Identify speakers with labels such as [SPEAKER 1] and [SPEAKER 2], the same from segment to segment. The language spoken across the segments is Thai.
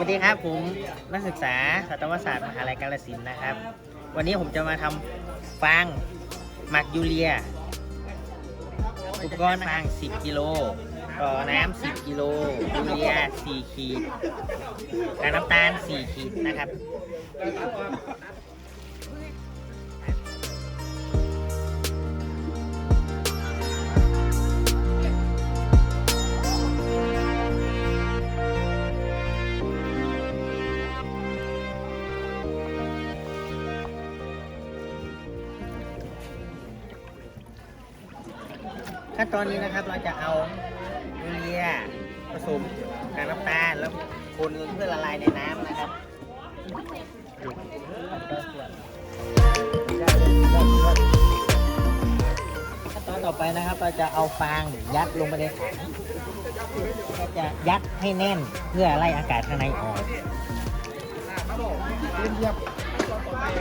[SPEAKER 1] วัสดีครับผมนักศึกษาสัตวศาสตร์มหาลัยกาฬสินธุ์นะครับ วันนี้ผมจะมาทำฟางหมักยูเรีย อุปกรณ์ฟาง 10 กิโลก่อน้ำ10 กิโลยูเรีย 4 ขีดกากน้ำตาล 4 ขีดนะครับ ขั้นตอนนี้นะครับเราจะเอายูเรียผสมกับน้ำตาลแล้วคนเพื่อละลายในน้ำนะครับขั้นตอนต่อไปนะครับ เราจะเอาฟางยัดลงไปในถังก็จะยัดให้แน่นเพื่อไล่อากาศข้างในออก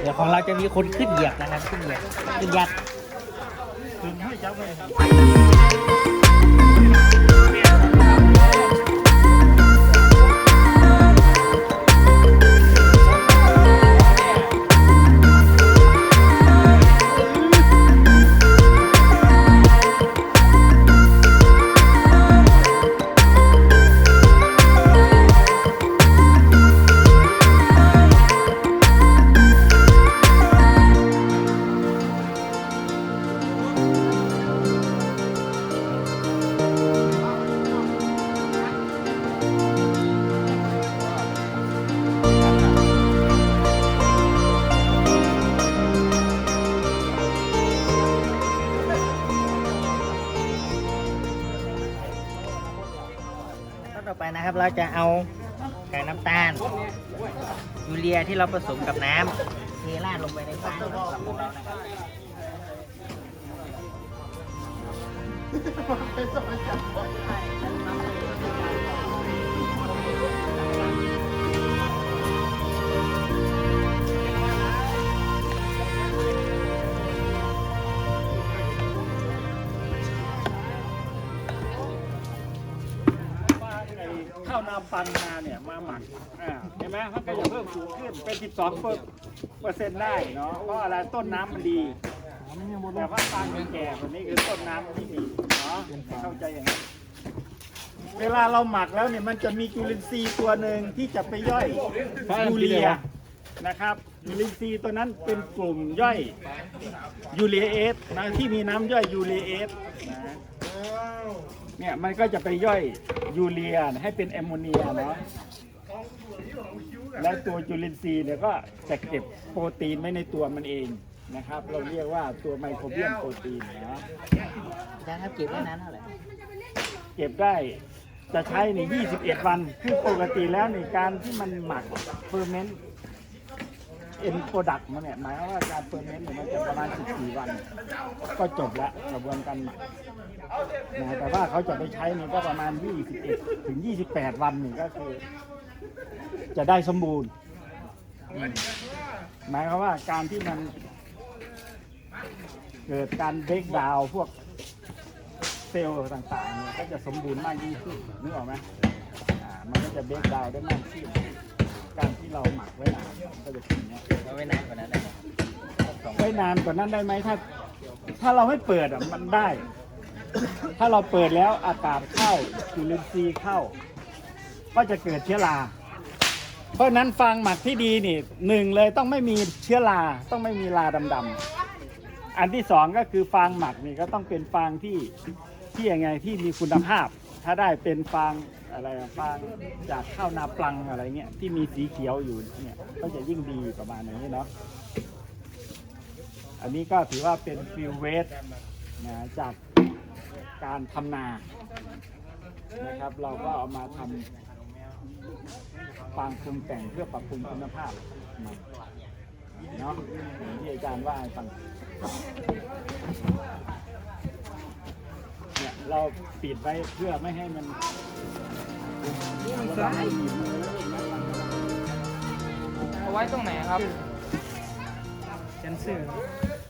[SPEAKER 1] เดี๋ยวของเราจะมีคนขึ้นเหยียบนะครับ ขึ้นเหยียบขึ้นยัด Hãy subscribe ต่อไปนะครับ เราจะเอากากน้ำตาล ยูเรียที่เราผสมกับน้ำเทราดลงไปในฟางของเรานะครับ
[SPEAKER 2] ข้าวนาปันนาเนี่ยมาหมักอ่าเห็นไหมมันก็จะเพิ่มสูงขึ้นเป็น 12เปอร์เซ็นต์ได้เนาะเพราะอะไรต้นน้ำมันดี แต่ว่าฟางแก่แบบนี้คือต้นน้ำที่ดีเนาะเข้าใจอย่างนี้เวลาเราหมักแล้วเนี่ยมันจะมีจุลินทรีย์ตัวหนึ่งที่จะไปย่อยยูเรียนะครับจุลินทรีตัวนั้นเป็นกลุ่มย่อยยูเรียเอสนะที่มีน้ำย่อยยูเรียเอสนะ เนี่ยมันก็จะไปย่อยยูเรียให้เป็นแอมโมเนียเนาะแล้วตัวจุลินทรีย์เนี่ยก็จะเก็บโปรตีนไว้ในตัวมันเองนะครับ เราเรียกว่าตัวไมโครเบียมโปรตีนนะ
[SPEAKER 1] อาจารย์ครับเก็บได้นานเท่าไหร่
[SPEAKER 2] เก็บได้จะใช้ใน 21 วันคือปกติแล้วในการที่มันหมักเฟอร์เมนต์ เอ็นโปรดักต์มันเนี่ยหมายความว่าการเฟอร์เมนต์เนี่ยมันจะประมาณ 14 วัน ก็จบละกระบวนการหมักนะแต่ว่าเขาจะไปใช้นี่ก็ประมาณ 21 ถึง 28 วันนี่ก็คือ จะได้สมบูรณ์ หมายความว่าการที่มันเกิดการเบรกดาวพวกเซลล์ต่างๆเนี่ยก็จะสมบูรณ์มากยิ่งขึ้นนึกออกไหมอ่ามันก็จะเบรกดาวได้มากขึ้น ก็จะเป็นเนี้ย
[SPEAKER 1] เอาไว้นานกว่านั้นได้ไหมสอง
[SPEAKER 2] ไว้นานกว่านั้นได้ไหมถ้า ถ้าเราไม่เปิดอะมันได้ ถ้าเราเปิดแล้วอากาศเข้าจุลินทรีย์เข้า ก็จะเกิดเชื้อราเพราะฉะนั้นฟางหมักที่ดีนี่หนึ่งเลยต้องไม่มีเชื้อราต้องไม่มีราดำๆอันที่สองก็คือฟางหมักนี่ก็ต้องเป็นฟางที่ที่ยังไงที่มีคุณภาพ ถ้าได้เป็นฟาง อะไรอะฟางจากข้าวนาปลังอะไรเงี้ยที่มีสีเขียวอยู่เนี่ยก็จะยิ่งดีประมาณอย่างนี้เนาะอันนี้ก็ถือว่าเป็นฟิลเวสนะจากการทำนานะครับ เราก็เอามาทำฟางปรุงแต่งเพื่อปรับปรุงคุณภาพเนาะที่อาจารย์ว่าฟังเนี่ยเราปิดไว้เพื่อไม่ให้มัน
[SPEAKER 3] เอาไว้ตรงไหนครับ
[SPEAKER 1] เซนเซอร์